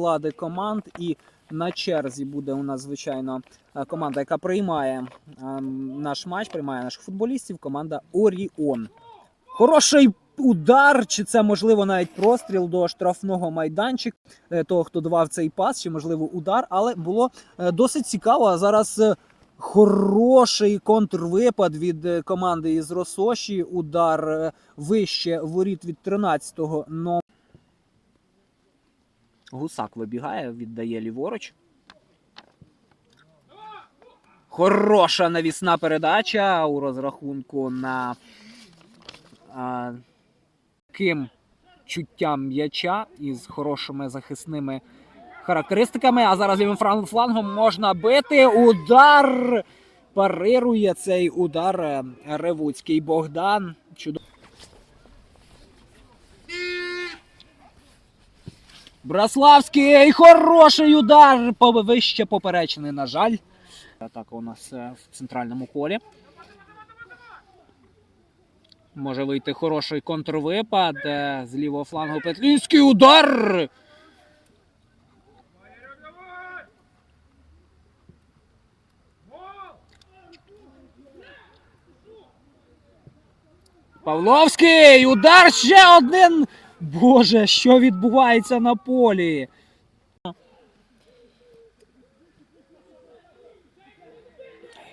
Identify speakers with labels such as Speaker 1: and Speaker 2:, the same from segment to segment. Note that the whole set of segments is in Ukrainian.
Speaker 1: склади команд, і на черзі буде у нас, звичайно, е, команда, яка приймає е, наш матч, приймає наших футболістів. Команда Оріон. Хороший удар, чи це можливо навіть простріл до штрафного майданчика е, того, хто давав цей пас, чи можливо удар, але було е, досить цікаво. Зараз хороший контрвипад від е, команди із Росоші. Удар е, вище воріт від 13-го номера. Гусак вибігає, віддає ліворуч. Хороша навісна передача у розрахунку на а, ким чуттям м'яча із хорошими захисними характеристиками. А зараз лівим флангом можна бити. Удар парирує цей удар е, Ревуцький Богдан. Чудово. Браславський хороший удар вище поперечний, на жаль. Атака у нас е, в центральному полі. Може вийти хороший контрвипад е, з лівого флангу Петлінський удар. Павловський! Удар ще один! Боже, що відбувається на полі?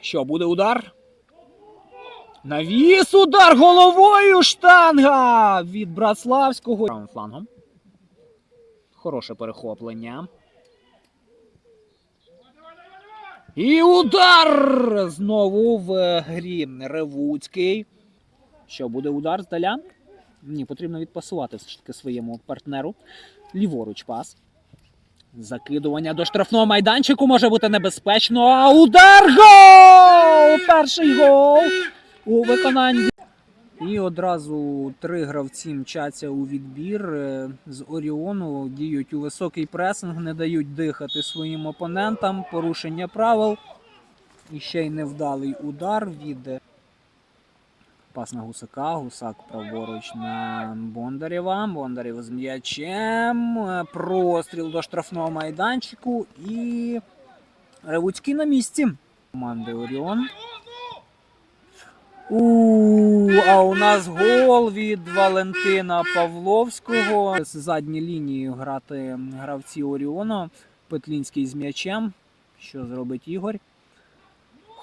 Speaker 1: Що, буде удар? Навіс удар головою штанга від Братславського. Правим флангом. Хороше перехоплення. І удар! Знову в грі Ревуцький. Що буде удар здаля? Ні, потрібно відпасувати все ж таки своєму партнеру. Ліворуч пас. Закидування до штрафного майданчику може бути небезпечно. А удар! Гол! Перший гол у виконанні. І одразу три гравці мчаться у відбір е, з Оріону. Діють у високий пресинг, не дають дихати своїм опонентам. Порушення правил. І ще й невдалий удар від Пас на гусака, гусак праворуч на Бондарєва. Бондарєв з м'ячем. Е, Простріл до штрафного майданчику і Ревуцький на місці. Команди Оріон. У, а у нас гол від Валентина Павловського. З задньої лінії грати гравці Оріона. Петлінський з м'ячем. Що зробить Ігор?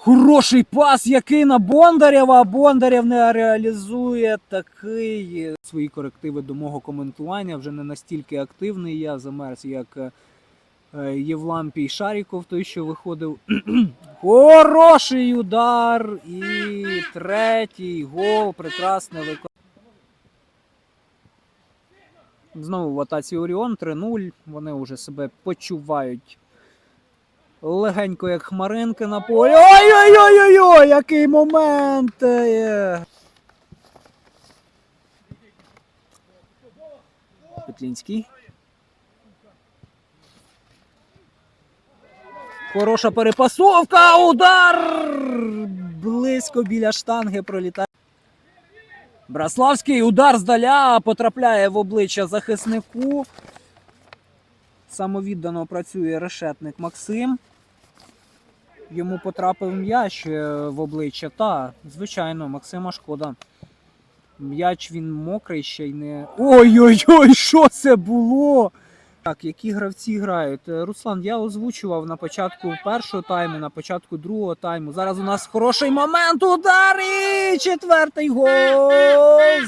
Speaker 1: Хороший пас, який на Бондарєва. Бондарєв не реалізує такий свої корективи до мого коментування. Вже не настільки активний. Я замерз, як е, Євлампій Шаріков, той, що виходив. Хороший удар. І третій гол. Прекрасне виконання. Знову в атаці Оріон 3-0. Вони вже себе почувають легенько, як хмаринки на полі. Ой-ой-ой-ой! Який момент! Е. Петлінський. Хороша перепасовка! Удар! Близько біля штанги пролітає. Браславський удар здаля потрапляє в обличчя захиснику. Самовіддано працює решетник Максим. Йому потрапив м'яч е, в обличчя. Та, звичайно, Максима шкода. М'яч він мокрий ще й не. Ой-ой-ой, що це було? Так, які гравці грають? Е, Руслан, я озвучував на початку першого тайму, на початку другого тайму. Зараз у нас хороший момент. Удар і четвертий гол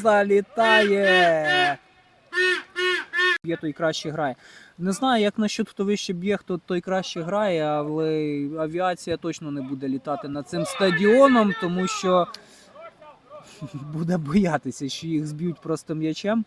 Speaker 1: залітає. Є той краще грає. Не знаю, як насчет хто вище б'є, хто той краще грає, але авіація точно не буде літати над цим стадіоном, тому що буде боятися, що їх зб'ють просто м'ячем.